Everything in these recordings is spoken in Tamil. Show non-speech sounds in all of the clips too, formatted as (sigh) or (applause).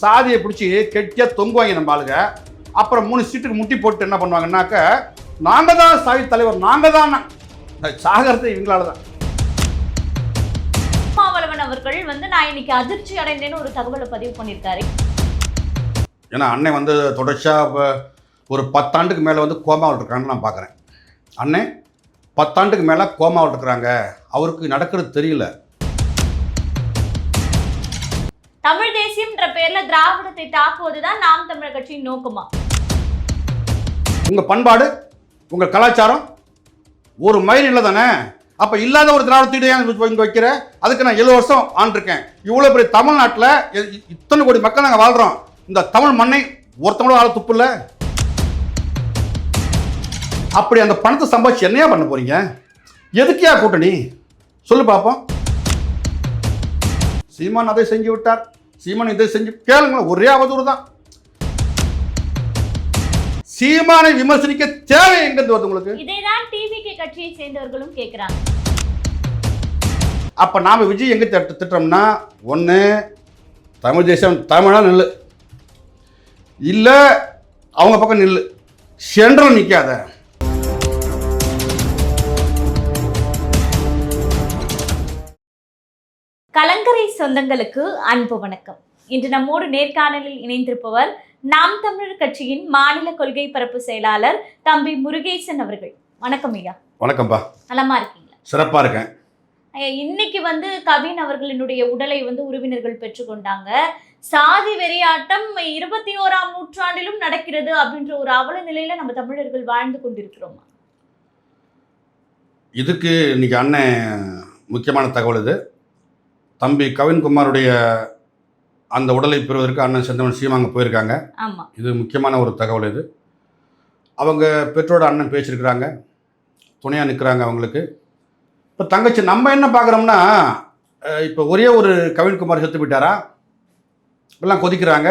சாதியை பிடிச்சி கெட்டியா தொங்குவாங்க நம்ம ஆளுங்க. அப்புறம் மூணு சீட்டுக்கு முட்டி போட்டு என்ன பண்ணுவாங்கன்னாக்க நாங்க தான் சாதி தலைவர் நாங்க தான் சாகிறது இவங்களால தான். திருமாவளவன் அவர்கள் வந்து நான் இன்னைக்கு அதிர்ச்சி அடைந்தேன்னு ஒரு தகவலை பதிவு பண்ணியிருக்காரு. ஏன்னா அண்ணன் வந்து தொடர்ச்சியாக ஒரு பத்தாண்டுக்கு மேலே வந்து கோமாவில் இருக்காங்கன்னு நான் பார்க்குறேன் அண்ணன் பத்தாண்டுக்கு மேலே கோமாவில் இருக்கிறாங்க. அவருக்கு நடக்கிறது தெரியல. தமிழ் தேசியம்ன்ற பேர்ல திராவிடத்தை தாக்குவதுதான் நாம் தமிழர் கட்சியின் நோக்கமா? உங்கள் பண்பாடு உங்கள் கலாச்சாரம் ஒரு மயில் இல்லை தானே? அப்போ இல்லாத ஒரு திராவிடத்தீடு இங்கே வைக்கிற? அதுக்கு நான் ஏழு வருஷம் ஆண்டிருக்கேன். இவ்வளோ பெரிய தமிழ்நாட்டில் இத்தனை கோடி மக்கள் நாங்கள் வாழ்கிறோம் இந்த தமிழ் மண்ணை ஒருத்தவங்களும் வாழ துப்பு இல்லை? அப்படி அந்த பணத்தை சம்பாதிச்சு என்னையா பண்ண போறீங்க? எதுக்கியா கூட்டணி? சொல்லு பார்ப்போம் சீமான் அதை செஞ்சு விட்டார். சீமான் இதை செஞ்சு கேளுங்களேன் ஒரே அவதூறு தான். சீமானை விமர்சனிக்க தேவை எங்கிருந்து வருது உங்களுக்கு? இதைதான் டிவிகே கட்சியை சேர்ந்தவர்களும் கேட்கிறாங்க. அப்போ நாம் விஜய் எங்கே திட்ட திட்டோம்னா ஒன்று தமிழ் தேசம் தமிழா நில்லு. இல்லை அவங்க பக்கம் நில்லு. சென்ட்ரல் நிற்காத சொந்தங்களுக்கு அன்பு வணக்கம். இன்று நம்மோடு நேர்காணலில் இணைந்திருப்பவர் நாம் தமிழர் கட்சியின் மாநில கொள்கை பரப்பு செயலாளர் தம்பி முருகேசன் அவர்கள். வணக்கம் ஐயா. வணக்கம்ப்பா நலமா இருக்கீங்களா? சிறப்பாக இருக்கேன். ஐயா, இன்னைக்கு வந்து கவின் அவர்களினுடைய உடலை வந்து உறவினர்கள் பெற்றுக்கொண்டாங்க. சாதி வெறியாட்டம் இருபத்தி ஓராம் நூற்றாண்டிலும் நடக்கிறது அப்படின்ற ஒரு அவல நிலையில நம்ம தமிழர்கள் வாழ்ந்து கொண்டிருக்கிறோம்? இதுக்கு இன்னைக்கு அண்ணன் முக்கியமான தகவல் இது. தம்பி கவின்குமாருடைய அந்த உடலை பெறுவதற்கு அண்ணன் செந்தமன் சீமாங்க போயிருக்காங்க. இது முக்கியமான ஒரு தகவல் இது. அவங்க பெற்றோட அண்ணன் பேசியிருக்கிறாங்க. துணையாக நிற்கிறாங்க அவங்களுக்கு. இப்போ தங்கச்சி நம்ம என்ன பார்க்குறோம்னா இப்போ ஒரே ஒரு கவின்குமார் செத்து போயிட்டாரா? எல்லாம் கொதிக்கிறாங்க.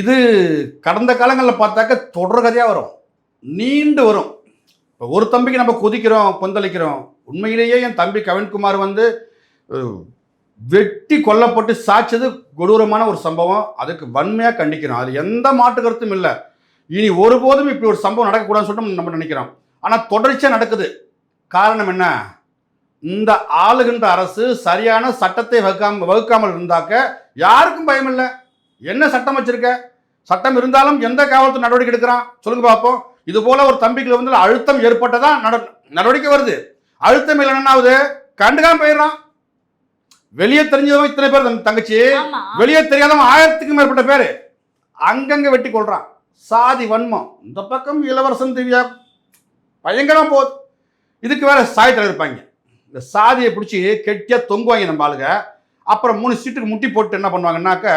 இது கடந்த காலங்களில் பார்த்தாக்க தொடர் கதையாக வரும். நீண்டு வரும். இப்போ ஒரு தம்பிக்கு நம்ம கொதிக்கிறோம் கொந்தளிக்கிறோம். உண்மையிலேயே என் தம்பி கவின்குமார் வந்து வெட்டி கொல்லப்பட்டு சாய்ச்சது கொடூரமான ஒரு சம்பவம். அதுக்கு வன்மையாக கண்டிக்கிறோம். அது எந்த மாற்று கருத்தும் இல்லை. இனி ஒருபோதும் இப்படி ஒரு சம்பவம் நடக்கக்கூடாதுன்னு சொல்லிட்டு நம்ம நினைக்கிறோம். ஆனால் தொடர்ச்சியாக நடக்குது. காரணம் என்ன? இந்த ஆளுகின்ற அரசு சரியான சட்டத்தை வகுக்காம வகுக்காமல் இருந்தாக்க யாருக்கும் பயம் இல்லை. என்ன சட்டம் வச்சிருக்க? சட்டம் இருந்தாலும் எந்த காவல்துறை நடவடிக்கை எடுக்கிறான்? சொல்லுங்க பார்ப்போம் இது போல ஒரு தம்பிக்கு வந்து அழுத்தம் ஏற்பட்டதான் நட நடவடிக்கை வருது. அழுத்தம் இல்லை ஆகுது? கண்டுக்காம போயிடுறான். வெளியே தெரிஞ்சவன் இத்தனை பேர் தங்கச்சி. வெளியே தெரியாதவன் ஆயிரத்துக்கும் மேற்பட்ட பேர். அங்கங்க வெட்டி கொள்றான். சாதி வன்மம். இந்த பக்கம் இளவரசன் திவ்யா பயங்கரமா போகுது. இதுக்கு வேற சாயத்தில் இருப்பாங்க. இந்த சாதியை பிடிச்சி கெட்டியா தொங்குவாங்க நம்ம ஆளுங்க. அப்புறம் மூணு சீட்டுக்கு முட்டி போட்டு என்ன பண்ணுவாங்கன்னாக்க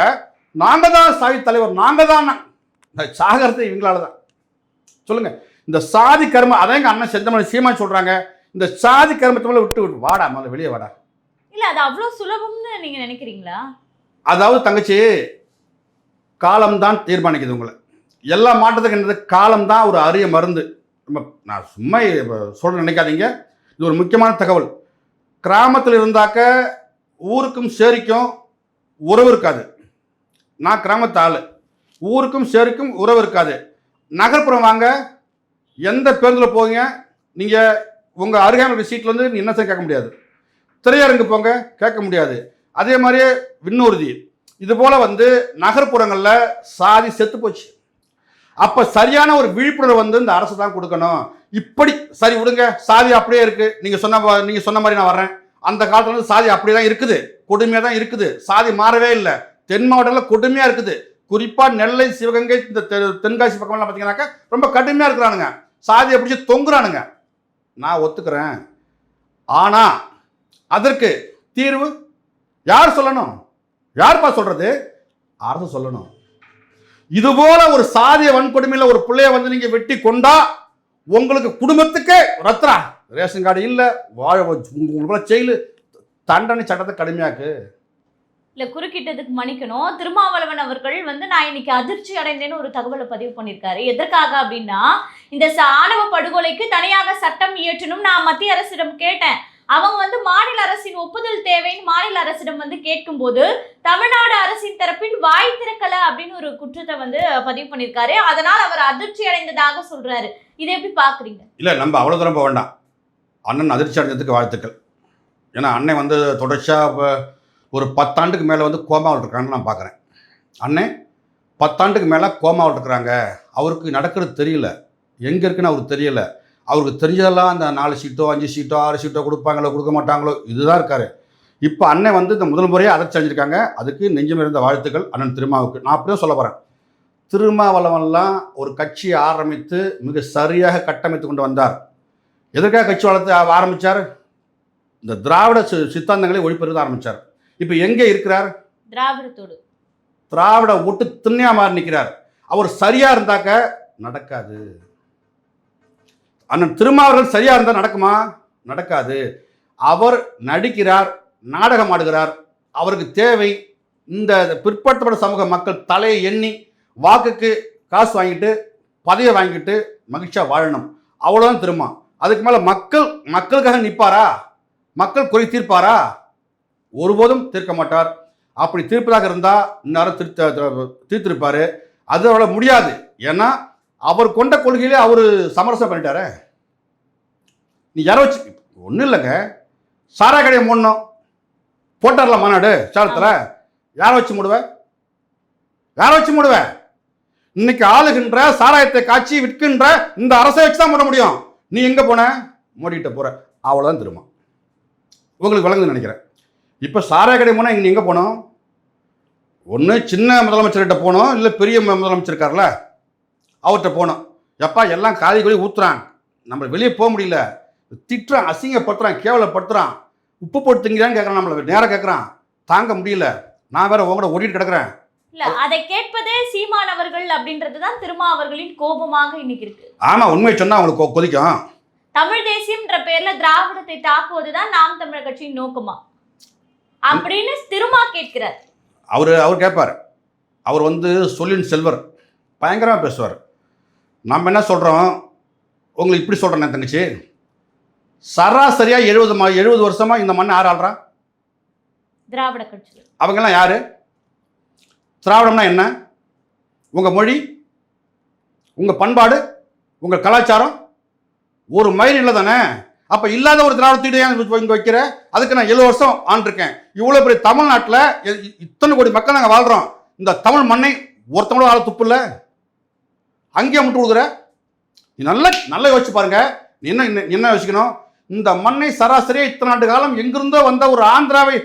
நாங்க தான் சாதி தலைவர் நாங்க தான் இந்த சாகிறது இவங்களால தான். சொல்லுங்க. இந்த சாதி கர்மம் அதான் எங்க அண்ணன் செந்தமணி சீமா சொல்றாங்க. இந்த சாதி கர்மத்தை மேல விட்டு விட்டு வாடா முதல்ல வெளியே வாடா. இல்ல அது அவ்வளவு சுலபம்னு நீங்க நினைக்கிறீங்களா? அதாவது தங்கச்சி காலம்தான் தீர்மானிக்குது உங்களை. எல்லா மாற்றத்துக்கு என்னது? காலம்தான் ஒரு அரிய மருந்து. நம்ம நான் சும்மா சொல்ல நினைக்காதீங்க. இது ஒரு முக்கியமான தகவல். கிராமத்தில் இருந்தாக்க ஊருக்கும் சேரிக்கும் உறவு இருக்காது. நான் கிராமத்து ஆள். ஊருக்கும் சேரிக்கும் உறவு இருக்காது. நகர்ப்புறம் வாங்க எந்த பேருந்தில் போவீங்க நீங்கள் உங்கள் அருகாமல் சீட்டில் வந்து நீ என்ன செய்ய கேட்க முடியாது. திரையரங்கு போங்க கேட்க முடியாது. அதே மாதிரியே விண்ணூர்தி. இது போல் வந்து நகர்ப்புறங்களில் சாதி செத்து போச்சு. அப்போ சரியான ஒரு விழிப்புணர்வு வந்து இந்த அரசு தான் கொடுக்கணும். இப்படி சரி விடுங்க சாதி அப்படியே இருக்குது நீங்கள் சொன்ன நீங்கள் சொன்ன மாதிரி நான் வர்றேன். அந்த காலத்தில் வந்து சாதி அப்படியே தான் இருக்குது. கொடுமையாக தான் இருக்குது. சாதி மாறவே இல்லை. தென் மாவட்டத்தில் கொடுமையாக இருக்குது. குறிப்பாக நெல்லை சிவகங்கை இந்த தெ- தென்காசி பக்கம்லாம் பார்த்தீங்கன்னாக்கா ரொம்ப கடுமையாக இருக்கிறானுங்க. சாதியை பிடிச்சி தொங்குறானுங்க. நான் ஒத்துக்கிறேன். ஆனால் அதற்கு தீர்வு யார் சொல்லணும்? யார்ப்பா சொல்றது? அரசு சொல்லணும். இது போல ஒரு சாதிய வன்கொடுமையில் ஒரு பிள்ளைய வந்து நீங்க வெட்டி கொண்டா உங்களுக்கு குடும்பத்துக்கு ரத்ரா ரேஷன் கார்டு இல்ல வாழ உங்களுக்கு செயலு தண்டனை சட்டத்தை கடுமையாக்கு. இல்ல குறுக்கிட்டதுக்கு மன்னிக்கணும். திருமாவளவன் அவர்கள் வந்து நான் இன்னைக்கு அதிர்ச்சி அடைந்தேன்னு ஒரு தகவலை பதிவு பண்ணியிருக்காரு எதற்காக அப்படின்னா இந்த ஆணவ படுகொலைக்கு தனியாக சட்டம் இயற்றணும் நான் மத்திய அரசிடம் கேட்டேன். அவங்க வந்து மாநில அரசின் ஒப்புதல் தேவைன்னு மாநில அரசிடம் வந்து கேட்கும்போது தமிழ்நாடு அரசின் தரப்பில் வாய் திறக்கல அப்படின்னு ஒரு குற்றத்தை வந்து பதிவு பண்ணியிருக்காரு. அதனால் அவர் அதிர்ச்சி அடைந்ததாக சொல்றாரு. இதை எப்படி பாக்குறீங்க இல்லை நம்ம அவ்வளோ தூரம் போக வேண்டாம். அண்ணன் அதிர்ச்சி அடைஞ்சதுக்கு வாழ்த்துக்கள். ஏன்னா அண்ணன் வந்து தொடர்ச்சியாக ஒரு பத்தாண்டுக்கு மேலே வந்து கோமாவில் இருக்காங்கன்னு நான் பார்க்குறேன். அண்ணன் பத்தாண்டுக்கு மேலே கோமாவில் இருக்கிறாங்க. அவருக்கு நடக்கிறது தெரியல. எங்கே இருக்குன்னு அவருக்கு தெரியல. அவருக்கு தெரிஞ்சதெல்லாம் அந்த நாலு சீட்டோ அஞ்சு சீட்டோ ஆறு சீட்டோ கொடுப்பாங்களோ கொடுக்க மாட்டாங்களோ இதுதான் இருக்காரு. இப்போ அண்ணன் வந்து இந்த முதல் முறையாக அதிர்ச்சி அடைஞ்சிருக்காங்க அதுக்கு நெஞ்சம் இருந்த வாழ்த்துக்கள் அண்ணன் திருமாவுக்கு. நான் அப்படியே சொல்ல போகிறேன் திருமாவளவன்லாம் ஒரு கட்சியை ஆரம்பித்து மிக சரியாக கட்டமைத்து கொண்டு வந்தார். எதற்காக கட்சி வளர்த்து ஆரம்பித்தார் இந்த திராவிட சி- சித்தாந்தங்களை ஒழிப்பது ஆரம்பித்தார் இப்போ எங்கே இருக்கிறார்? திராவிடத்தோடு. திராவிட ஒட்டு திண்ணையா மாறி நிற்கிறார் அவர் சரியா இருந்தாக்க நடக்காது. அண்ணன் திருமாவர்கள் சரியா இருந்தால் நடக்குமா? நடக்காது. அவர் நடிக்கிறார் நாடகம் ஆடுகிறார். அவருக்கு தேவை இந்த பிற்படுத்தப்பட்ட சமூக மக்கள் தலையை எண்ணி வாக்குக்கு காசு வாங்கிட்டு பதவியை வாங்கிட்டு மகிழ்ச்சியாக வாழணும். அவ்வளோதான் திரும்ப அதுக்கு மேலே மக்கள் மக்களுக்காக நிற்பாரா? மக்கள் குறை தீர்ப்பாரா? ஒருபோதும் தீர்க்க மாட்டார். அப்படி தீர்ப்பதாக இருந்தால் இன்னும் திருத்த தீர்த்திருப்பார். அது அவ்வளோ முடியாது. ஏன்னா அவர் கொண்ட கொள்கையிலே அவர் சமரசம் பண்ணிட்டாரே. நீ யாரை வச்சு ஒன்றும் இல்லைங்க. சாரா கடையை மூடணும். போட்டார்ல மாநாடு சேலத்தில். யாரை வச்சு மூடுவ? யாரை வச்சு மூடுவ? இன்னைக்கு ஆளுகின்ற சாராயத்தை காய்ச்சி விற்கின்ற இந்த அரசை வச்சு தான் மூட முடியும். நீ எங்கே போன? மூடிட்ட போற. அவ்வளோதான் திரும்ப உங்களுக்கு விளங்குதுன்னு நினைக்கிறேன். இப்போ சாராய கடை போனால் இங்கே எங்கே போனோம்? ஒன்று சின்ன முதலமைச்சர்கிட்ட போனோம் இல்லை பெரிய முதலமைச்சர் இருக்கார்ல? அவர்கிட்ட போனோம். எப்பா எல்லாம் காலி கொலி ஊத்துறான். நம்ம வெளியே போக முடியல. திட்டுறான் அசிங்கப்படுத்துறான் கேவலப்படுத்துறான். உப்பு போட்டு திங்கிறான்னு கேட்குறான் நம்மளை நேரம் கேட்குறான் தாங்க முடியல. நான் வேற உங்கள்கிட்ட ஓடிட்டு கிடக்குறேன். இல்ல அதை கேட்பதே சீமானவர்கள் அப்படின்றதுதான் திருமா அவர்களின் கோபமாக இன்னைக்கு இருக்கு. ஆமாம் உண்மையை சொன்னால் அவங்களுக்கு கொதிக்கும். தமிழ் தேசியம்ன்ற பேர்ல திராவிடத்தை தாக்குவதுதான் நாம் தமிழர் கட்சியின் நோக்கமா? அப்படின்னு திருமா கேட்கிறார். அவர் அவர் கேட்பார் அவர் வந்து சொல்லின் செல்வர். பயங்கரமாக பேசுவார். நம்ம என்ன சொல்கிறோம் உங்களுக்கு இப்படி சொல்கிறேன் தங்கச்சி. சராசரியாக எழுபது மா எழுபது வருஷமாக இந்த மண்ணை யார் ஆள்றா? திராவிட கட்சி அவங்கெல்லாம் யார்? திராவிடம்னா என்ன? உங்கள் மொழி? உங்கள் பண்பாடு? உங்கள் கலாச்சாரம்? ஒரு மயில் இல்லை தானே? அப்போ இல்லாத ஒரு திராவிடத்தீடு ஏன் இங்கே வைக்கிற? அதுக்கு நான் ஏழு வருஷம் ஆண்டிருக்கேன். இவ்வளோ பெரிய தமிழ்நாட்டில் இத்தனை கோடி மக்கள் நாங்கள் வாழ்கிறோம் இந்த தமிழ் மண்ணை ஒருத்தவங்களும் ஆள துப்பு இல்லை? அங்கேயே முட்டு கொடுக்குற. நீ நல்லா நல்லா யோசிச்சு பாருங்க. நீ என்ன என்ன- யோசிக்கணும்? இந்த மண்ணை சராசரியாக இத்தனை ஆண்டு காலம் எங்கிருந்தோ வந்த ஒரு ஆந்திராவை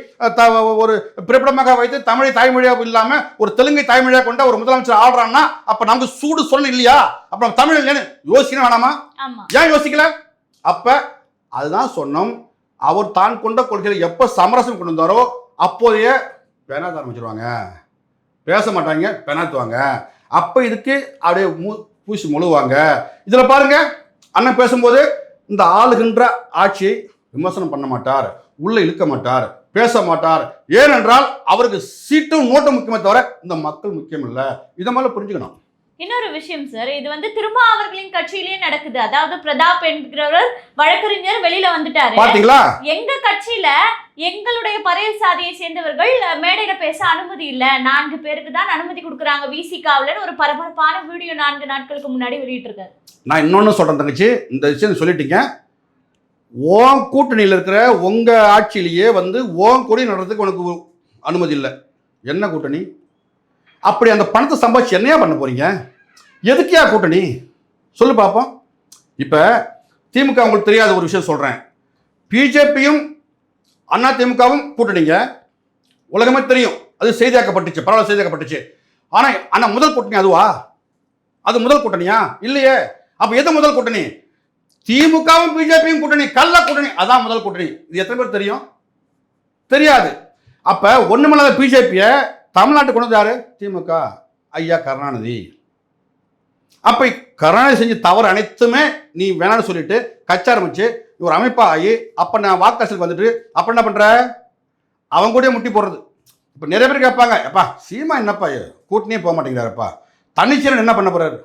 ஒரு பிறப்பிடமாக வைத்து தமிழை தாய்மொழியாக இல்லாம ஒரு தெலுங்கை தாய்மொழியாக கொண்ட ஒரு முதலமைச்சர் ஆடுறான்னா அப்ப நமக்கு சூடு சொல்ல இல்லையா? அப்ப நம்ம தமிழ் இல்லைன்னு யோசிக்கணும் வேணாமா? ஏன் யோசிக்கல? அப்ப அதுதான் சொன்னோம். அவர் தான் கொண்ட கொள்கைகளை எப்ப சமரசம் கொண்டு வந்தாரோ அப்போதைய பெனாத்த ஆரம்பிச்சிருவாங்க பேச மாட்டாங்க பெனாத்துவாங்க. அப்போ இதுக்கு அப்படியே மூ பூசி முழுவாங்க இதில் பாருங்க அண்ணன் பேசும்போது இந்த ஆளுகின்ற ஆட்சியை விமர்சனம் பண்ண மாட்டார் உள்ளே இழுக்க மாட்டார் பேச மாட்டார். ஏனென்றால் அவருக்கு சீட்டும் நோட்டும் முக்கியமே தவிர இந்த மக்கள் முக்கியம் இல்லை இதை மேலே புரிஞ்சுக்கணும். இன்னொரு விஷயம் சார் இது வந்து திருமா அவர்களின் கட்சியிலேயே நடக்குது. அதாவது பிரதாப் என்கிறவர் வழக்கறிஞர் வெளியில வந்துட்டாரு. பாத்தீங்களா? எங்க கட்சியில எங்களுடைய பறையல் சாதியை சேர்ந்தவர்கள் மேடையில பேச அனுமதி இல்ல. நான்கு பேருக்கு தான் அனுமதி கொடுக்குறாங்க. விசிகாவுலன்னு ஒரு பரபரப்பான வீடியோ நான்கு நாட்களுக்கு முன்னாடி வெளியிட்டிருக்காரு. நான் இன்னொன்று சொல்கிறேன் தங்கச்சி. இந்த விஷயம் சொல்லிட்டீங்க. ஓன் கூட்டணியில் இருக்கிற உங்கள் ஆட்சியிலேயே வந்து ஓன் கொடி நடுறதுக்கு உனக்கு அனுமதி இல்லை. என்ன கூட்டணி? அப்படி அந்த பணத்தை சம்பாதிச்சு என்னையா பண்ண போறீங்க? எதுக்கியா கூட்டணி? சொல்லு பார்ப்போம் இப்போ திமுக உங்களுக்கு தெரியாத ஒரு விஷயம் சொல்கிறேன் பிஜேபியும் அண்ணா திமுகவும் கூட்டணிங்க. உலகமே தெரியும். அது செய்தியாக்கப்பட்டுச்சு. பரவாயில்ல செய்தியாக்கப்பட்டுச்சு. ஆனால் ஆனால் முதல் கூட்டணி அதுவா? அது முதல் கூட்டணியா? இல்லையே. அப்போ எது முதல் கூட்டணி? திமுகவும் பிஜேபியும் கூட்டணி கள்ள கூட்டணி. அதான் முதல் கூட்டணி. இது எத்தனை பேர் தெரியும்? தெரியாது. அப்போ ஒன்றுமில்லாத பிஜேபியை தமிழ்நாட்டுக்கு கொண்டு யாரு? திமுக. ஐயா கருணாநிதி. அப்ப கருணாநிதி செஞ்ச தவறு அனைத்துமே நீ வேணாம்னு சொல்லிட்டு கட்சி ஆரம்பிச்சு ஒரு அமைப்பா ஆகி அப்ப நான் வாக்காசலுக்கு வந்துட்டு அப்ப என்ன பண்ற? அவங்க கூட முட்டி போடுறது. இப்ப நிறைய பேர் கேட்பாங்க எப்பா சீமா என்னப்பா கூட்டணியே போக மாட்டேங்கிறாருப்பா. தனிச்சீரன் என்ன பண்ண போறாரு?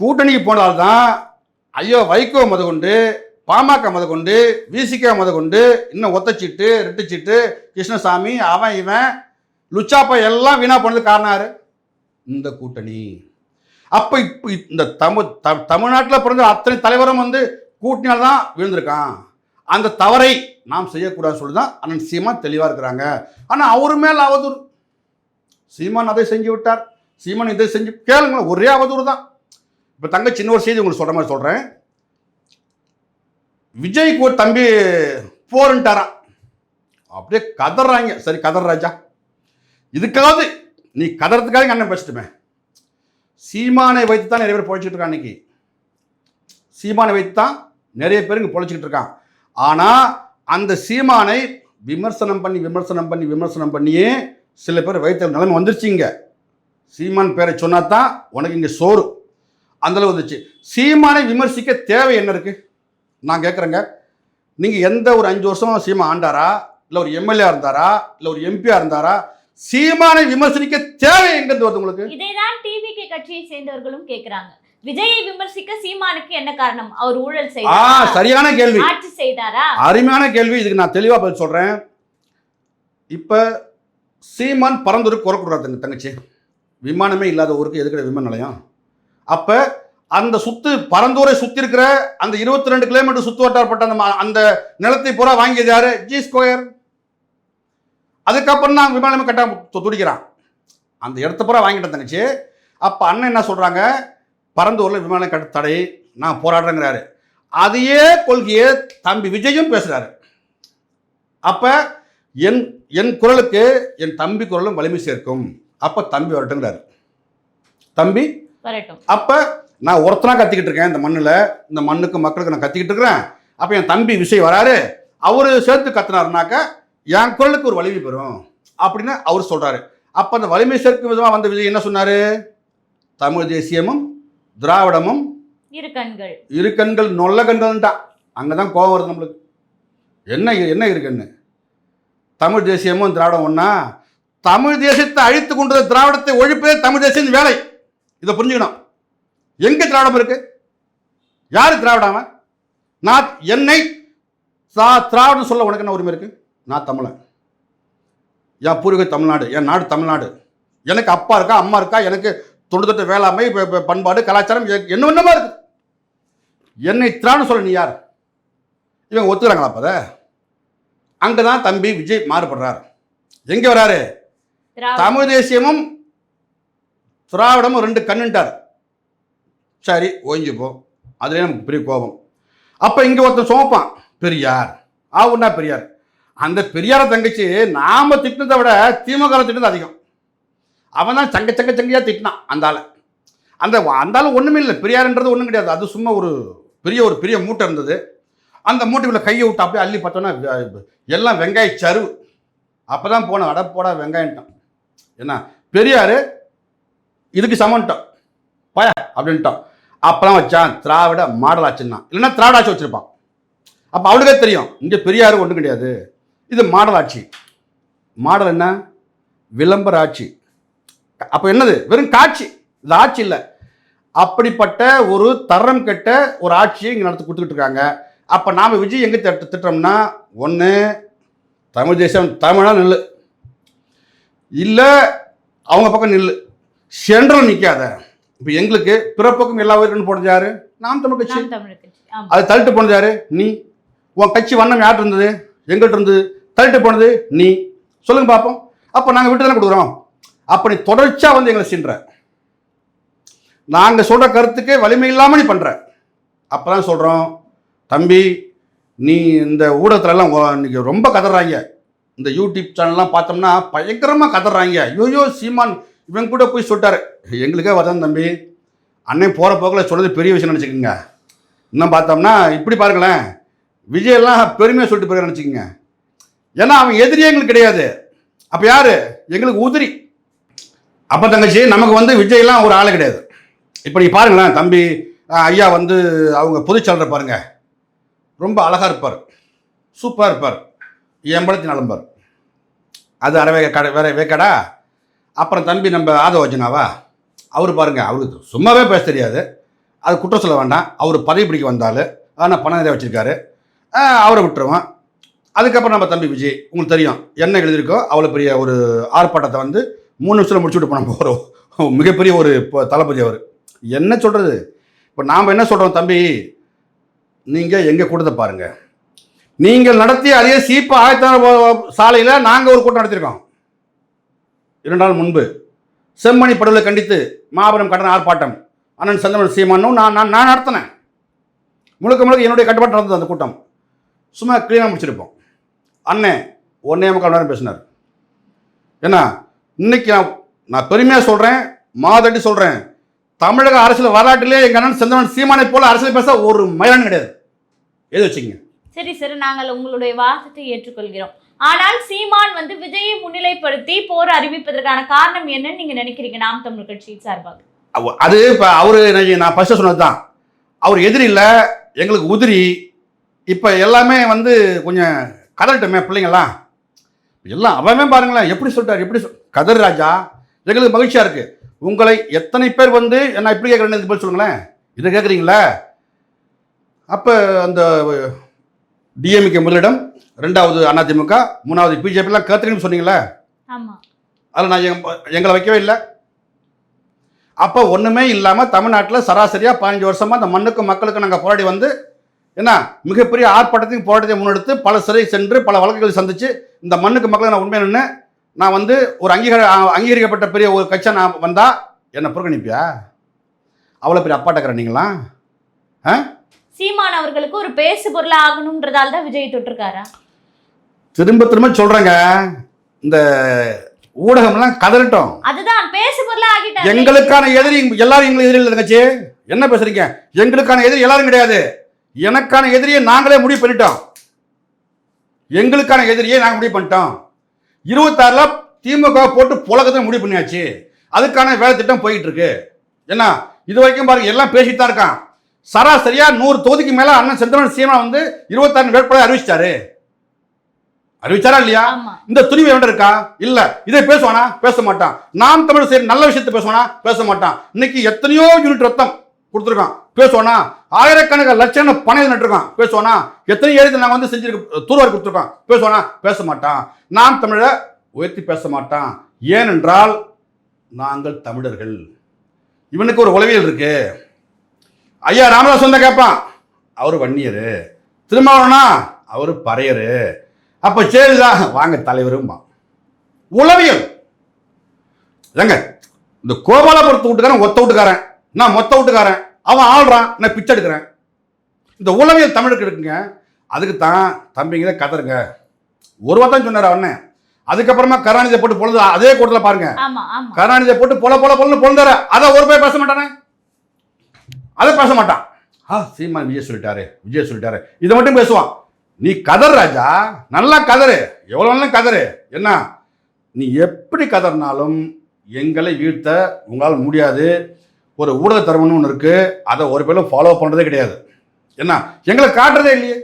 கூட்டணிக்கு போனால்தான் ஐயோ வைகோ முதற்கொண்டு பாமக முத கொண்டு விசிக முத கொண்டு இன்னும் ஒத்தச்சீட்டு ரெட்டுச்சீட்டு கிருஷ்ணசாமி அவன் இவன் லுச்சாப்பா எல்லாம் வீணா பண்ணது காரணம் யாரு? இந்த கூட்டணி. அப்போ இப்போ இந்த தமிழ் த தமிழ்நாட்டில் பிறந்த அத்தனை தலைவரும் வந்து கூட்டினால் தான் விழுந்திருக்கான். அந்த தவறை நாம் செய்யக்கூடாதுன்னு சொல்லி தான் அண்ணன் சீமான் தெளிவாக இருக்கிறாங்க. ஆனால் அவர் மேல் அவதூறு. சீமான் அதை செஞ்சு விட்டார். சீமான் இதை செஞ்சு கேளுங்களேன் ஒரே அவதூறு தான். இப்போ தங்க சின்ன ஒரு செய்தி உங்களுக்கு சொல்கிற மாதிரி சொல்கிறேன் விஜய்க்கு ஒரு தம்பி போருன்ட்டாரான் அப்படியே கதறாங்க. சரி கதர் ராஜா. இதுக்காவது நீ கதறதுக்காக அண்ணன் பேசிட்டுமே. சீமானை வைத்து தான் நிறைய பேர் பொழைச்சிட்டு இருக்கான் இன்னைக்கு. சீமானை வைத்து தான் நிறைய பேர் இங்கே பொழைச்சிக்கிட்டு இருக்கான். ஆனால் அந்த சீமானை விமர்சனம் பண்ணி விமர்சனம் பண்ணி விமர்சனம் பண்ணியே சில பேர் வைத்த நிலைமை வந்துருச்சுங்க சீமான் பேரை சொன்னா தான் உனக்கு இங்கே சோறு. அந்த அளவு வந்துச்சு. சீமானை விமர்சிக்க தேவை என்ன இருக்குது நான் கேட்குறேங்க நீங்கள் எந்த ஒரு அஞ்சு வருஷம் சீமா ஆண்டாரா? இல்லை ஒரு எம்எல்ஏ இருந்தாரா? இல்லை ஒரு எம்பியாக இருந்தாரா? சீமானை விமர்சனிக்க தேவை எங்கிருந்து வருது உங்களுக்கு? இதைதான் டிவிகே கட்சியை சேர்ந்தவர்களும் கேக்குறாங்க. விஜயை விமர்சிக்க சீமானுக்கு என்ன காரணம்? அவர் ஊழல் ஆ செய்தாரா சரியான கேள்வி. ஆட்சி செய்தாரா? அருமையான கேள்வி. இதுக்கு நான் தெளிவாக பதில் சொல்கிறேன் இப்போ சீமான் பறந்துரு தங்க தங்கச்சி. விமானமே இல்லாத ஊருக்கு எதுக்கிற விமான நிலையம்? அப்போ அந்த சுத்து பரந்தூரை சுற்றி இருக்கிற அந்த இருபத்தி ரெண்டு கிலோமீட்டர் சுத்து வட்டாரப்பட்ட அந்த அந்த நிலத்தை பூரா வாங்கியது யாரு? ஜி ஸ்கொயர் அதுக்கப்புறம் தான் விமானமே கட்ட துடிக்கிறான். அந்த இடத்த பூரா வாங்கிட்டேன் தங்கச்சி. அப்போ அண்ணன் என்ன சொல்கிறாங்க பரந்தூரில் விமானம் கட்ட தடை நான் போராடுறேங்கிறாரு. அதையே கொள்கையை தம்பி விஜயும் பேசுறாரு. அப்ப என் என் குரலுக்கு என் தம்பி குரலும் வலிமை சேர்க்கும். அப்ப தம்பி வரட்டுங்கிறாரு. தம்பி? வரட்டும். அப்ப நான் ஒருத்தனா கத்திக்கிட்டு இருக்கேன் இந்த மண்ணில். இந்த மண்ணுக்கு மக்களுக்கு நான் கத்திக்கிட்டு இருக்கிறேன். அப்ப என் தம்பி விஷயம் வராரு. அவரு சேர்த்து கத்துனாருனாக்க என் குரலுக்கு ஒரு வலிமை பெறும் அப்படின்னு அவர் சொல்றாரு. அப்ப அந்த வலிமை சேர்க்கும் விதமா வந்த விஜய் என்ன சொன்னாரு? தமிழ் தேசியமும் திராவிடமும் இரு கண்கள். இரு கண்கள் நொல்ல கண்கள்ன்ட்டான் அங்கே தான் கோவம் வருது நம்மளுக்கு. என்ன என்ன இருக்குன்னு தமிழ் தேசியமும் திராவிடம் ஒன்றா தமிழ் தேசியத்தை அழித்து கொண்டது திராவிடத்தை ஒழிப்பதே தமிழ் தேசியம் வேலை. இதை புரிஞ்சுக்கணும். எங்கே திராவிடம் இருக்கு? யார் திராவிடாம நான் என்னை சா திராவிடம் சொல்ல உனக்கு என்ன உரிமை இருக்கு? நான் தமிழன். என் பூர்வீக தமிழ்நாடு என் நாடு தமிழ்நாடு. எனக்கு அப்பா இருக்கா அம்மா இருக்கா எனக்கு தொண்டுத்தொட்ட வேளாண்மை ப- ப- பண்பாடு கலாச்சாரம் என்ன என்னமா இருக்கு? என்னை திராவிடம் சொல்ல நீ யார்? இவங்க ஒத்துக்கிறாங்களா அப்போ அதை? அங்கே தான் தம்பி விஜய் மாறுபடுறார். எங்கே வராரு? தமிழ் தேசியமும் திராவிடமும் ரெண்டு கண்ணுட்டார் சரி ஓய்ஞ்சுப்போ அதுலேயே நமக்கு பெரிய கோபம். அப்போ இங்கே ஒருத்தன் சுமப்பான். பெரியார். ஆவுன்னா பெரியார். அந்த பெரியார தங்கச்சி நாம திட்டினதை விட திமுக திட்டினது அதிகம். அவன் தான் சங்க சங்க சங்கையாக திட்டினான் அந்த ஆளை. அந்த அந்த ஆள் ஒன்றுமே இல்லை. பெரியார்ன்றது ஒன்றும் கிடையாது. அது சும்மா ஒரு பெரிய ஒரு பெரிய மூட்டை இருந்தது. அந்த மூட்டைக்குள்ள கையை விட்டு அப்படியே அள்ளி பார்த்தோன்னா எல்லாம் வெங்காய சருவு அப்போ தான் போனோம் அட போடா வெங்காயன்ட்டான் என்ன? பெரியார் இதுக்கு சமன்ட்டோம் பய அப்படின்ட்டோம் அப்போலாம் வச்சான் திராவிட மாடல் ஆச்சுன்னா இல்லைன்னா திராவிட ஆட்சி அப்போ அவளுக்கே தெரியும். இங்கே பெரியார் ஒன்றும் கிடையாது. இது மாடல் ஆட்சி. மாடல் என்ன? விளம்பர ஆட்சி. அப்போ என்னது? வெறும் காட்சி. இது ஆட்சி இல்லை. அப்படிப்பட்ட ஒரு தரம் கெட்ட ஒரு ஆட்சியை இங்கே நடத்தி கொடுத்துக்கிட்டு இருக்காங்க. அப்போ நாம் விஜய் எங்கே திட்ட திட்டோம்னா ஒன்று தமிழ் தேசம் தமிழா நில்லு. இல்லை அவங்க பக்கம் நில்லு. சென்ட்ரல் நிற்காத இப்போ எங்களுக்கு பிறப்புக்கும் எல்லா உயிருக்கும் போனது யாரு? நாம் தமிழ் கட்சி. அது தள்ளிட்டு போனது யாரு? நீ. உன் கட்சி வண்ணம் யார்கிட்ட இருந்தது? எங்கிட்ட இருந்தது? தள்ளிட்டு போனது நீ. சொல்லுங்க பார்ப்போம் அப்போ நாங்கள் விட்டு தானே கொடுக்குறோம்? அப்போ நீ தொடர்ச்சியாக வந்து எங்களை சீன்ற நாங்கள் சொல்கிற கருத்துக்கே வலிமை இல்லாமல் நீ பண்ணுற அப்போ தான் சொல்கிறோம் தம்பி நீ இந்த ஊடகத்துலலாம் இன்றைக்கி ரொம்ப கதறாங்க. இந்த யூடியூப் சேனல்லாம் பார்த்தோம்னா பயங்கரமாக கதறாங்க. ஐயோ சீமான் இவன் கூட போய் சொல்லிட்டாரு. எங்களுக்கே வரதான் தம்பி. அண்ணன் போகிற போக்கில் சொல்கிறது பெரிய விஷயம் நினச்சிக்கோங்க. இன்னும் பார்த்தோம்னா இப்படி பாருங்களேன். விஜயெல்லாம் பெருமையாக சொல்லிட்டு போய் நினச்சிக்கோங்க. ஏன்னா அவன் எதிரியே எங்களுக்கு கிடையாது. அப்போ யார்? எங்களுக்கு உதிரி. அப்போ தங்கச்சி நமக்கு வந்து விஜய்லாம் ஒரு ஆள் கிடையாது. இப்போ நீ பாருங்களேன் தம்பி ஐயா வந்து அவங்க பொதுச்செயலர் பாருங்க. ரொம்ப அழகாக இருப்பார். சூப்பராக இருப்பார். எம்பளத்தி நலம்பார் அது அறவே கடை வேற வேக்கடா அப்புறம் தம்பி நம்ம ஆதவஜனாவா அவர் பாருங்கள் அவருக்கு சும்மாவே பேச தெரியாது. அது குற்றம் சொல்ல வேண்டாம். அவர் பதவி பிடிக்க வந்தாலும் ஆனால் பணம் நிறைய வச்சுருக்காரு. அவரை விட்டுருவோம் அதுக்கப்புறம் நம்ம தம்பி விஜய் உங்களுக்கு தெரியும் என்ன எழுதியிருக்கோ அவ்வளோ பெரிய ஒரு ஆர்ப்பாட்டத்தை வந்து மூணு நிமிஷத்தில் முடிச்சுட்டு போன போகிறோம் (laughs) மிகப்பெரிய ஒரு இப்போ தளபதி அவர். என்ன சொல்கிறது இப்போ நாம் என்ன சொல்கிறோம் தம்பி? நீங்கள் எங்கள் கூட்டத்தை பாருங்கள் நீங்கள் நடத்திய அதே சீப்பு ஆயத்தான சாலையில் நாங்கள் ஒரு கூட்டம் நடத்தியிருக்கோம். இரண்டு நாள் முன்பு. செம்மணி படுகொலை கண்டித்து மாபெரும் கட்டண ஆர்ப்பாட்டம். அண்ணன் சந்தமன் சீமானும் நான் நான் நான் நடத்தினேன். முழுக்க முழுக்க என்னுடைய கட்டுப்பாட்டு நடந்தது அந்த கூட்டம். சும்மா க்ளீனாக முடிச்சிருப்போம். அண்ணன் ஒன்னே முக்கால் நேரம் பேசினார். என்ன இன்னைக்கு நான் நான் பெருமையாக சொல்கிறேன் மாதட்டி சொல்கிறேன் தமிழக அரசியல் வரலாற்றிலே எங்கள் அண்ணன் செந்தவன் சீமானை போல அரசியல் பேச ஒரு மயிலான கிடையாது. எது வச்சுக்கங்க. சரி சரி நாங்கள் உங்களுடைய வாதத்தை ஏற்றுக்கொள்கிறோம். ஆனால் சீமான் வந்து விஜயை முன்னிலைப்படுத்தி போர் அறிவிப்பதற்கான காரணம் என்னன்னு நீங்க நினைக்கிறீங்க நாம் தமிழ் கட்சியின் சார்பாக? அது இப்போ அவரு நான் ஃபஸ்ட்டு சொன்னது தான் அவர் எதிரி இல்லை எங்களுக்கு உதிரி. இப்போ எல்லாமே வந்து கொஞ்சம் கதறட்டுமே பிள்ளைங்களாம் எல்லாம் அவமே பாருங்களேன் எப்படி சொல்லிட்டார் எப்படி சொல் கதர் ராஜா எங்களுக்கு மகிழ்ச்சியாக இருக்குது உங்களை எத்தனை பேர் வந்து என்ன இப்படி கேட்குறேன்னு பதில் சொல்லுங்களேன்? இதை கேட்குறீங்களா? அப்போ அந்த டிஎம்கே முதலிடம் ரெண்டாவது அதிமுக மூணாவது பிஜேபிலாம் கேட்குறீங்கன்னு சொன்னீங்களே? அதில் நான் எங்க- எங்களை வைக்கவே இல்லை. அப்போ ஒன்றுமே இல்லாமல் தமிழ்நாட்டில் சராசரியாக பதினஞ்சு வருஷமாக அந்த மண்ணுக்கும் மக்களுக்கும் நாங்கள் போராடி வந்து என்ன? மிகப்பெரிய ஆர்ப்பாட்டத்தையும் போராட்டத்தையும் முன்னெடுத்து பல சிறை சென்று பல வழக்குகளை சந்தித்து இந்த மண்ணுக்கு மக்களுக்கு நான் உண்மையாக நின்று நான் வந்து ஒரு அங்கீகார அங்கீகரிக்கப்பட்ட பெரிய ஒரு கட்சியை நான் வந்தால் என்னை புறக்கணிப்பியா? அவ்வளோ பெரிய அப்பாட்டக்கிற நீங்களா? சீமான் அவர்களுக்கு ஒரு பேசு பொருளா ஆகணும்ன்றதால தான் விஜய் தொட்டிருக்காரா? திரும்ப திரும்ப சொல்கிறேங்க இந்த ஊடகம்லாம் கதறட்டும். அதுதான் பேசு பொருளா ஆகிட்டாரு எங்களுக்கான எதிரி எல்லாரும் எங்களுக்கு எதிரி இல்லை தங்கச்சி. என்ன பேசுறீங்க? எங்களுக்கான எதிரி எல்லாரும் கிடையாது. எனக்கான எதிரியை நாங்களே முடிவு பண்ணிட்டோம். எங்களுக்கான எதிரியை நாங்கள் முடிவு பண்ணிட்டோம். இருபத்தாறுல திமுக போட்டு புழக்கத்தை முடிவு பண்ணியாச்சு. அதுக்கான வேலை திட்டம் போயிட்டு இருக்கு என்ன இது வரைக்கும் பாருங்க எல்லாம் பேசிட்டு தான் இருக்கான். சராசரியா நூறு தொகுதிக்கு மேல அண்ணன் செந்தமன் சீமா வந்து இருபத்தாறு வேட்பாளர் அறிவிச்சிட்டாரு. அறிவிச்சாரா இல்லையா? இந்த துணிவு எவன்ட இருக்கா? இல்ல. இதை பேசுவானா? பேச மாட்டான். நாம் தமிழ் சரி நல்ல விஷயத்தை பேசுவானா? பேச மாட்டான். இன்னைக்கு எத்தனையோ யூனிட் ரத்தம் கொடுத்துருக்கான். பேசுவானா? ஆயிரக்கணக்கான லட்சம் பணம் நட்டுருக்கான். பேசுவானா? எத்தனை எழுதி நாங்கள் வந்து செஞ்சிருக்க தூர்வாரி கொடுத்துருக்கோம். பேசுவானா? பேச மாட்டான் நாம் தமிழை உயர்த்தி பேச மாட்டான் ஏனென்றால் நாங்கள் தமிழர்கள். இவனுக்கு ஒரு உளவியல் இருக்கு. ஐயா ராமதாஸ் வந்தா கேட்பான் அவர் வன்னியர். திருமாவளனா அவர் பறையர். அப்போ சரிதான் வாங்க தலைவரும்பா உளவியல். இல்லைங்க இந்த கோபாலபுரத்து வீட்டுக்காரன் ஒத்த வீட்டுக்காரன். நான் மொத்த வீட்டுக்காரன். அவன் ஆள்றான் நான் பிச்சை எடுக்கிறேன். இந்த உளவியல் தமிழுக்கு இருக்குங்க அதுக்கு தான் தம்பிங்க கதருங்க. ஒரு வார்த்தை சொன்னார் அவனே. அதுக்கப்புறமா கருணாநிதியை போட்டு பொழுது அதே கூட்டத்தில் பாருங்க. கருணாநிதியை போட்டு பொல பொல பொலன்னு பொழுந்தார. அதை ஒரு பேர் பேச மாட்டானே? அதை பேச மாட்டான். ஆ சீமான் விஜய் சொல்லிட்டாரு விஜய் சொல்லிட்டாரு. இதை மட்டும் பேசுவான். நீ கதர் ராஜா நல்லா கதறு. எவ்வளோ நாளும் கதறு. என்ன? நீ எப்படி கதறினாலும் எங்களை வீழ்த்த உங்களால் முடியாது. ஒரு ஊடக தரவுன்னு ஒன்று இருக்குது அதை ஒரு பேரும் ஃபாலோ பண்ணுறதே கிடையாது. என்ன? எங்களை காட்டுறதே இல்லையே.